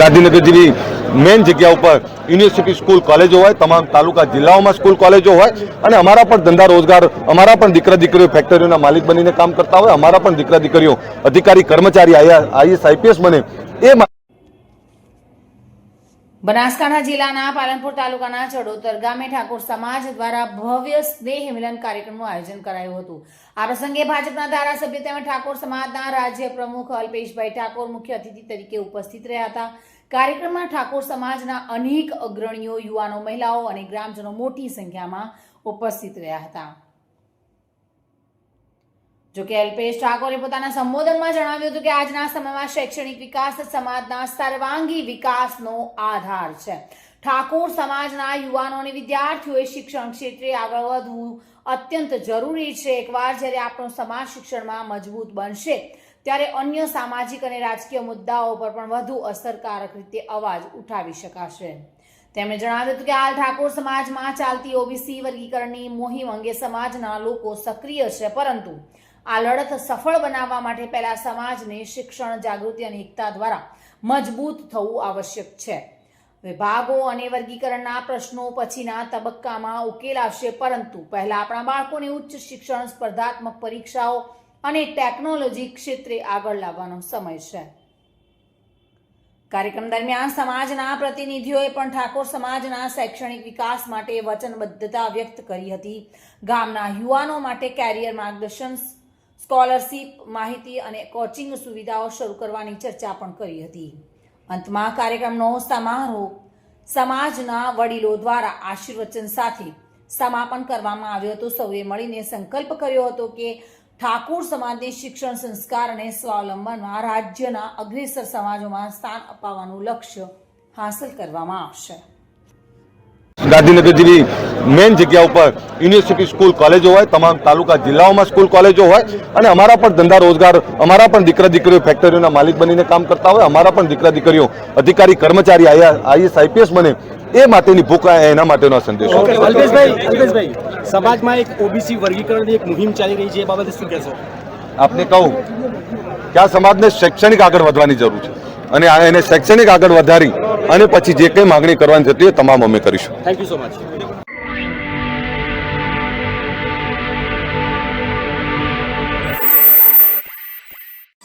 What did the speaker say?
ગાંધીનગર જેવી મેઇન જગ્યા ઉપર યુનિવર્સિટી સ્કૂલ કોલેજો હોય, તમામ તાલુકા, જિલ્લાઓમાં સ્કૂલ કોલેજો હોય અને અમારા પણ ધંધા રોજગાર, અમારા પણ દીકરા દીકરીઓ ફેક્ટરીઓના માલિક બનીને કામ કરતા હોય, અમારા પણ દીકરા દીકરીઓ અધિકારી કર્મચારી આઈએસ આઈપીએસ બને એ બનાસકાંઠા જિલ્લાના પાલનપુર તાલુકાના ચડોતર ગામે ઠાકોર સમાજ દ્વારા ભવ્ય સ્નેહ મિલન કાર્યક્રમનું આયોજન કરાયું હતું. આ પ્રસંગે ભાજપના ધારાસભ્ય તેમજ ઠાકોર સમાજના રાજ્ય પ્રમુખ અલ્પેશભાઈ ઠાકોર મુખ્ય અતિથિ તરીકે ઉપસ્થિત રહ્યા હતા. કાર્યક્રમમાં ઠાકોર સમાજના અનેક અગ્રણીઓ, યુવાનો, મહિલાઓ અને ગ્રામજનો મોટી સંખ્યામાં ઉપસ્થિત રહ્યા હતા. જોકે અલ્પેશ ઠાકોરે પોતાના સંબોધનમાં જણાવ્યું હતું કે આજના સમયમાં શૈક્ષણિક વિકાસ સમાજના સર્વાંગી વિકાસનો આધાર છે. ઠાકોર સમાજના યુવાનો અને વિદ્યાર્થીઓએ શિક્ષણ ક્ષેત્રે આગળ વધવું અત્યંત જરૂરી છે. એકવાર જ્યારે આપણો સમાજ શિક્ષણમાં મજબૂત બનશે, ત્યારે અન્ય સામાજિક અને રાજકીય મુદ્દાઓ પર પણ વધુ અસરકારક રીતે અવાજ ઉઠાવી શકાશે. તેમણે જણાવ્યું હતું કે હાલ ઠાકોર સમાજમાં ચાલતી ઓબીસી વર્ગીકરણની મોહિમ અંગે સમાજના લોકો સક્રિય છે, પરંતુ આ લડત સફળ બનાવવા માટે પહેલા સમાજને શિક્ષણ, જાગૃતિ અને એકતા દ્વારા મજબૂત થવું આવશ્યક છે. વિભાગો અને વર્ગીકરણના પ્રશ્નો પછીના તબક્કામાં ઉકેલાશે પરંતુ પહેલા આપણા બાળકોને ઉચ્ચ શિક્ષણ, સ્પર્ધાત્મક પરીક્ષાઓ અને ટેકનોલોજી ક્ષેત્રે આગળ લાવવાનો સમય છે. કાર્યક્રમ દરમિયાન સમાજના પ્રતિનિધિઓએ પણ ઠાકોર સમાજના શૈક્ષણિક વિકાસ માટે વચનબદ્ધતા વ્યક્ત કરી હતી. ગામના યુવાનો માટે કેરિયર માર્ગદર્શન સ્કોલરશીપ, માહિતી અને કોચિંગ સુવિધાઓ શરૂ કરવાની ચર્ચા પણ કરી હતી. અંતમાં કાર્યક્રમનો સમારોહ સમાજના વડીલો દ્વારા આશીર્વચન સાથે સમાપન કરવામાં આવ્યો હતો. સૌએ મળીને સંકલ્પ કર્યો હતો કે ઠાકોર સમાજને શિક્ષણ, સંસ્કાર અને સ્વાવલંબનમાં રાજ્યના અગ્રેસર સમાજોમાં સ્થાન અપાવવાનું લક્ષ્ય હાંસલ કરવામાં આવશે. ગાંધીનગર જેવી મેઇન જગ્યા ઉપર યુનિવર્સિટી સ્કૂલ કોલેજો હોય તમામ તાલુકા જિલ્લાઓમાં સ્કૂલ કોલેજો હોય અને અમારા પણ ધંધા રોજગાર અમારા પણ દીકરા દીકરીઓ ફેક્ટરીઓના માલિક બનીને કામ કરતા હોય અમારા પણ દીકરા દીકરીઓ અધિકારી કર્મચારી આઈએસ આઈપીએસ બને એ માટેની ભૂખ એના માટેનો સંદેશ. ઓકે અલ્પેશભાઈ અલ્પેશભાઈ સમાજમાં એક ઓબીસી વર્ગીકરણની એક મુહિમ ચાલી રહી છે એ બાબતે શું કહેશો? આપને કહું કે આ સમાજને શૈક્ષણિક આગળ વધવાની જરૂર છે. અને એને શૈક્ષણિક આગળ વધારી અને પછી જે કંઈ માગણી કરવાની થતી હોય તમામ અમે કરીશું. Thank you so much